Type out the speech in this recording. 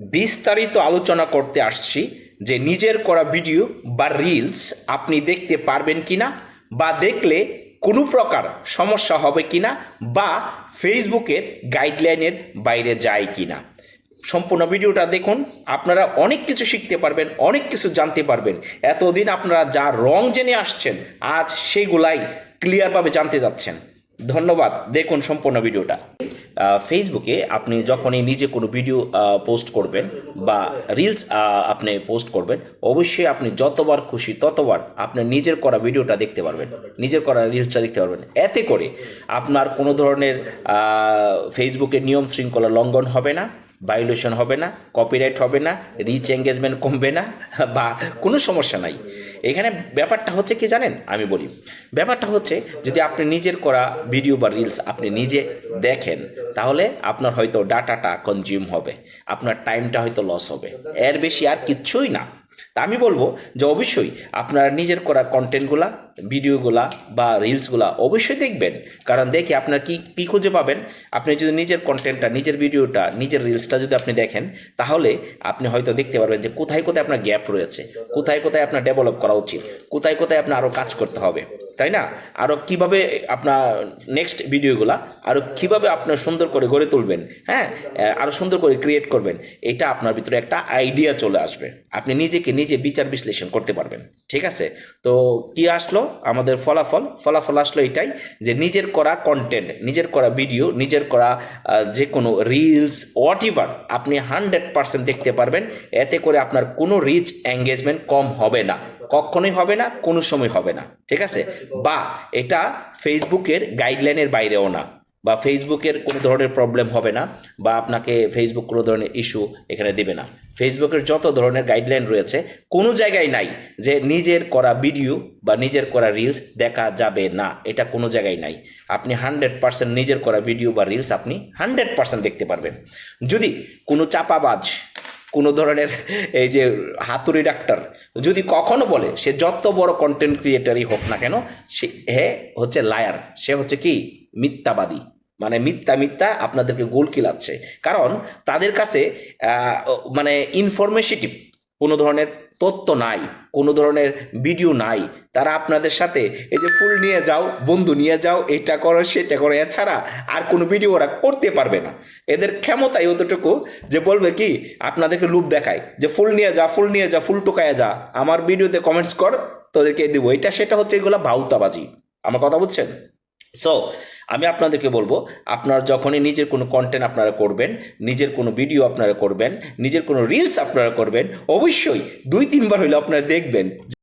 বিস্তারিত আলোচনা করতে আসছি যে নিজের করা ভিডিও বা রিলস আপনি দেখতে পারবেন কি না বা দেখলে কোনো প্রকার সমস্যা হবে কিনা বা ফেসবুকের গাইডলাইনের বাইরে যায় কিনা। সম্পূর্ণ ভিডিওটা দেখুন, আপনারা অনেক কিছু শিখতে পারবেন, অনেক কিছু জানতে পারবেন। এতদিন আপনারা যা রং জেনে আসছেন, আজ সেগুলাই ক্লিয়ারভাবে জানতে যাচ্ছেন। ধন্যবাদ, দেখুন সম্পূর্ণ ভিডিওটা। ফেসবুকে আপনি যখনই নিজে কোনো ভিডিও পোস্ট করবেন বা রিলস আপনি পোস্ট করবেন, অবশ্যই আপনি যতবার খুশি ততবার আপনার নিজের করা ভিডিওটা দেখতে পারবেন। নিজের করা রিলসটা দেখতে পারবেন। এতে করে আপনার কোনো ধরনের ফেসবুকের নিয়ম শৃঙ্খলা লঙ্ঘন হবে না। ভায়োলেশন হবে না কপিরাইট হবে না রিচ এঙ্গেজমেন্ট কমবে না, বা কোনো সমস্যা নাই। এখানে ব্যাপারটা হচ্ছে কি জানেন? আমি বলি, ব্যাপারটা হচ্ছে যদি আপনি নিজের করা ভিডিও বা রিলস আপনি নিজে দেখেন, তাহলে আপনার হয়তো ডাটাটা কনজিউম হবে, আপনার টাইমটা হয়তো লস হবে। এর বেশি আর কিচ্ছুই না। তা আমি বলব যে অবশ্যই আপনার নিজের করা কন্টেন্টগুলা ভিডিওগুলা বা রিলসগুলা অবশ্যই দেখবেন। কারণ দেখে আপনার কি, কী খুঁজে পাবেন? আপনি যদি নিজের কন্টেন্টটা নিজের ভিডিওটা নিজের রিলসটা যদি আপনি দেখেন, তাহলে আপনি হয়তো দেখতে পারবেন যে কোথায় কোথায় আপনার গ্যাপ রয়েছে, কোথায় কোথায় আপনার ডেভেলপ করা উচিত, কোথায় কোথায় আপনার আরও কাজ করতে হবে। তাই না? আরও কীভাবে আপনার নেক্সট ভিডিওগুলা আরও কীভাবে আপনার সুন্দর করে গড়ে তুলবেন হ্যাঁ? আরও সুন্দর করে ক্রিয়েট করবেন, এটা আপনার ভিতরে একটা আইডিয়া চলে আসবে। আপনি নিজেকে নিজে বিচার বিশ্লেষণ করতে পারবেন, ঠিক আছে? তো কি আসলো? আমাদের ফলাফল ফলাফল আসলো এটাই যে নিজের করা কন্টেন্ট নিজের করা ভিডিও নিজের করা যে কোনো রিলস হোয়াট ইভার আপনি হান্ড্রেড পার্সেন্ট দেখতে পারবেন, এতে করে আপনার কোনো রিচ এঙ্গেজমেন্ট কম হবে না। কখনোই হবে না, কোনো সময় হবে না। ঠিক আছে? বা এটা ফেসবুকের গাইডলাইনের বাইরেও না, বা ফেসবুকের কোনো ধরনের প্রবলেম হবে না, বা আপনাকে ফেসবুক কোনো ধরনের ইস্যু এখানে দেবে না। ফেসবুকের যত ধরনের গাইডলাইন রয়েছে, কোনো জায়গায় নাই যে নিজের করা ভিডিও বা নিজের করা রিলস দেখা যাবে না। এটা কোনো জায়গায় নাই। আপনি হান্ড্রেড পার্সেন্ট নিজের করা ভিডিও বা রিলস আপনি হান্ড্রেড পার্সেন্ট দেখতে পারবেন। যদি কোনো চাপাবাজ কোনো ধরনের এই যে হাতুড়ি ডাক্তার, যদি কখনো বলে সে যত বড় কন্টেন্ট ক্রিয়েটারই হোক না কেন, সে, হে হচ্ছে লায়ার সে হচ্ছে কি? মিথ্যাবাদী। মানে মিথ্যা মিথ্যা আপনাদেরকে গোল কিলাচ্ছে কারণ তাদের কাছে মানে ইনফরমেশিটিভ কোনো ধরনের তথ্য নাই, কোনো ধরনের ভিডিও নাই। তারা আপনাদের সাথে, এই যে ফুল নিয়ে যাও, বন্ধু নিয়ে যাও, এটা করো, সেটা করো, এছাড়া আর কোনো ভিডিও ওরা করতে পারবে না। এদের ক্ষমতাই অতটুকু যে বলবে কি, আপনাদেরকে লুপ দেখায় যে ফুল নিয়ে যা, ফুল নিয়ে যা, ফুল টুকায় যা, আমার ভিডিওতে কমেন্টস কর, তোদেরকে দেবো। এটা, সেটা হচ্ছে এগুলো ভাউতাবাজি আমার কথা বুঝছেন? সো আমি আপনাদেরকে বলব, আপনার যখনই নিজের কোনো কন্টেন্ট আপনারা করবেন, নিজের কোনো ভিডিও আপনারা করবেন, নিজের কোনো রিলস আপনারা করবেন, অবশ্যই দুই, তিনবার হইলে আপনারা দেখবেন।